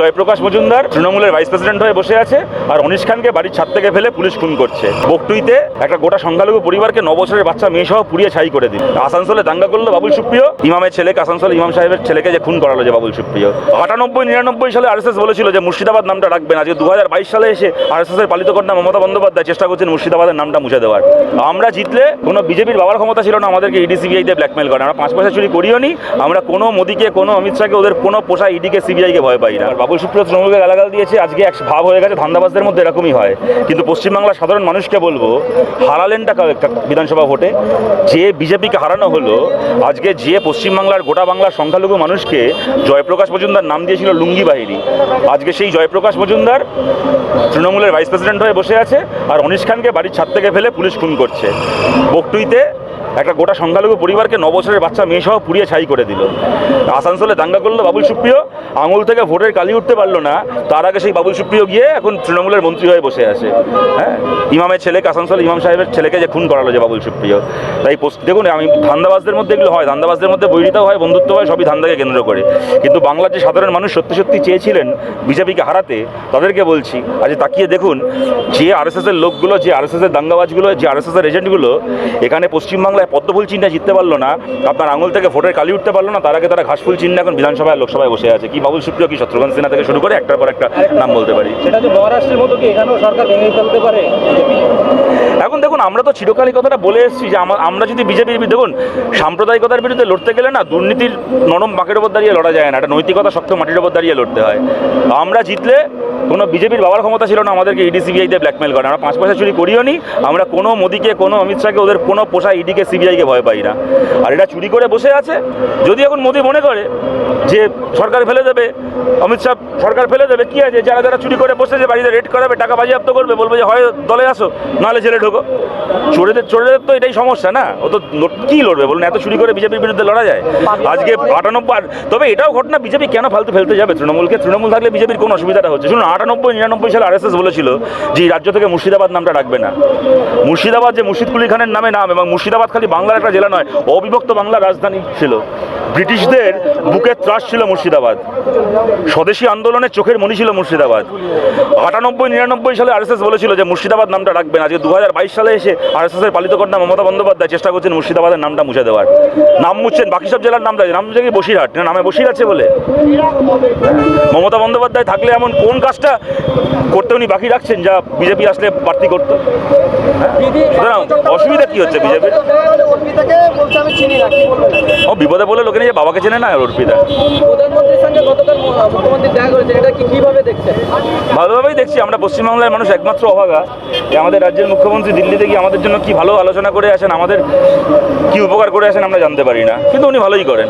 জয়প্রকাশ মজুমদার তৃণমূলের vice president হয়ে বসে আছে আর অনিশ খানকে বাড়ির ছাদ থেকে ফেলে পুলিশ খুন করছে। বকটুইতে একটা গোটা সংখ্যালঘু পরিবারকে বছরের বাচ্চা, মেয়ে সহ পুড়িয়ে ছাই করে দিল। আসানসোলে দাঙ্গা করল বাবুল সুপ্রিয়। ইমামের ছেলেকে আসানসোল ইমাম সাহেবের ছেলেকে যে খুন করালো যে বাবুল সুপ্রিয়। আটানব্বই নিরানব্বই সালে আরএসএস বলেছিল যে মুর্শিদাবাদ নামটা রাখবেন। আজকে দু বাইশ সালে এসে আরএসএস এর পালিত কন্যা মমতা বন্দ্যোপাধ্যায় চেষ্টা করছেন মুর্শিদাবাদের নামটা মুছে দেওয়ার। আমরা জিতলে কোনো বিজেপির বাবার ক্ষমতা ছিল না, আমাদেরকে ইডি সিবিআই দিয়ে ব্ল্যাকমেল করে। আমরা পাঁচ পয়সা চুরি করিও নি আমরা কোনো মোদিকে, কোনো অমিত শাহকে, ওদের কোনো পোষা ইডিকে, সিবিআইকে ভয় পাই না। বাবুল সুপ্রিয় তৃণমূলকে গালাগাল দিয়েছে, আজকে এক ভাব হয়ে গেছে, ধান্দাবাজদের মধ্যে এরকমই হয়। কিন্তু পশ্চিমবাংলার সাধারণ মানুষকে বলব হারালেনটা কাল একটা বিধানসভা ভোটে। যে বিজেপিকে হারানো হলো, আজকে যে পশ্চিমবাংলার গোটা বাংলার সংখ্যালঘু মানুষকে জয়প্রকাশ মজুমদার নাম দিয়েছিল লুঙ্গি বাহিনী, আজকে সেই জয়প্রকাশ মজুমদার তৃণমূলের ভাইস প্রেসিডেন্ট হয়ে বসে আছে আর অনিশ খানকে বাড়ির ছাদ থেকে ফেলে পুলিশ খুন করছে। বকটুইতে একটা গোটা সংখ্যালঘু পরিবারকে নবছরের বাচ্চা মেয়ে সহ পুড়িয়ে ছাই করে দিল। আসানসোলে দাঙ্গা করল বাবুল সুপ্রিয়, আঙুল থেকে ভোটের কালি উঠতে পারল না, তার আগে সেই বাবুল সুপ্রিয় গিয়ে এখন তৃণমূলের মন্ত্রী হয়ে বসে আছে। হ্যাঁ? ইমামের ছেলেকে, আসানসোল ইমাম সাহেবের ছেলেকে যে খুন করালো যে বাবুল সুপ্রিয়। তাই দেখুন, আমি ধান্দাবাজদের মধ্যে এগুলো হয়, ধান্দাবাজদের মধ্যে বৈরিতাও হয় বন্ধুত্ব হয়, সবই ধান্দাকে কেন্দ্র করে। কিন্তু বাংলার যে সাধারণ মানুষ সত্যি সত্যি চেয়েছিলেন বিজেপিকে হারাতে, তাদেরকে বলছি, আজ তাকিয়ে দেখুন, যে আরএসএস এর লোকগুলো, যে আরএসএস এর দাঙ্গাবাজগুলো, যে আরএসএস এর এজেন্টগুলো এখানে পশ্চিমবাংলায় পদ্মফুল চিহ্নে জিততে পারল না, আপনার আঙুল থেকে ভোটের কালি উঠতে পারল না, তার আগে তারা ঘাসফুল চিহ্ন এখন বিধানসভায় লোকসভায় বসে আছে। কি বাবুল সুপ্রিয়, কি শত্রুঘ্ন সিনহা থেকে শুরু করে একটার পর একটা নাম বলতে পারি। সেটা যে মহারাষ্ট্রের মতো কি এখানেও সরকার ভেঙে ফেলতে পারে? এখন দেখুন, আমরা তো চিরকালই কথাটা বলে এসেছি যে আমরা যদি বিজেপির দেখুন, সাম্প্রদায়িকতার বিরুদ্ধে লড়তে গেলে না, দুর্নীতির নরম বাঁকের ওপর দাঁড়িয়ে লড়া যায় না, একটা নৈতিকতা শক্ত মাটির ওপর দাঁড়িয়ে লড়তে হয়। আমরা জিতলে কোনো বিজেপির বাবার ক্ষমতা ছিল না, আমাদেরকে ইডি সিবিআই দিয়ে ব্ল্যাকমেল করে। আমরা পাঁচ পয়সা চুরি করিও নি, আমরা কোনো মোদিকে, কোনো অমিত শাহকে, ওদের কোনো পোষা ইডিকে সিবিআইকে ভয় পাই না। আর এটা চুরি করে বসে আছে। যদি এখন মোদি মনে করে যে সরকার ফেলে দেবে, অমিত শাহ সরকার ফেলে দেবে, কি আছে? যারা যারা চুরি করে বসেছে, বাড়িতে রেড করাবে, টাকা বাজেয়াপ্ত করবে, বলবে যে হয় দলে আসো, নাহলে জেলে ঢোকো চোরেদের চোরেদের তো এটাই সমস্যা না? ও তো কি লড়বে বলুন এত চুরি করে বিজেপির বিরুদ্ধে লড়া যায়? আজকে আটানব্বই তবে এটাও ঘটনা বিজেপি কেন ফালতু ফেলতে যাবে তৃণমূলকে? তৃণমূল থাকলে বিজেপির কোনো অসুবিধাটা হচ্ছে? শুনুন আটানব্বই নিরানব্বই সালে আরএসএস বলেছিল যে রাজ্য থেকে মুর্শিদাবাদ নামটা রাখবে না। মুর্শিদাবাদ যে মুর্শিদ মুর্শিদকুলি খানের নামে নাম এবং মুর্শিদাবাদ খালি বাংলার একটা জেলা নয় অবিভক্ত বাংলার রাজধানী ছিল। ব্রিটিশদের বুকের ত্রাস ছিল মুর্শিদাবাদ। স্বদেশী আন্দোলনের চোখের মনি ছিল মুর্শিদাবাদ। আটানব্বই, নিরানব্বই সালে আরএসএস বলেছিল যে মুর্শিদাবাদ নামটা রাখবেন আজকে দু হাজার বাইশ সালে এসে আরএসএস এর পালিত কন্যা মমতা বন্দ্যোপাধ্যায় চেষ্টা করছেন মুর্শিদাবাদের নামটা মুছে দেওয়ার। নাম মুছছেন বাকি সব জেলার নাম দেয় নাম মুছে কি বসিরহাট? না, নামে বসির আছে বলে। মমতা বন্দ্যোপাধ্যায় থাকলে এমন কোন কাজটা করতে উনি বাকি রাখছেন যা বিজেপি আসলে প্রার্থী করতো? সুতরাং অসুবিধা কি হচ্ছে বিজেপির? ও বিপদে বলে লোকে নিয়ে বাবাকে চেনে না অর্পিতা? ভালোভাবেই দেখছি আমরা পশ্চিমবাংলার মানুষ একমাত্র অভাগা। যে আমাদের রাজ্যের মুখ্যমন্ত্রী দিল্লিতে গিয়ে আমাদের জন্য কি ভালো আলোচনা করে আসেন আমাদের কি উপকার করে আসেন আমরা জানতে পারি না। কিন্তু উনি ভালোই করেন।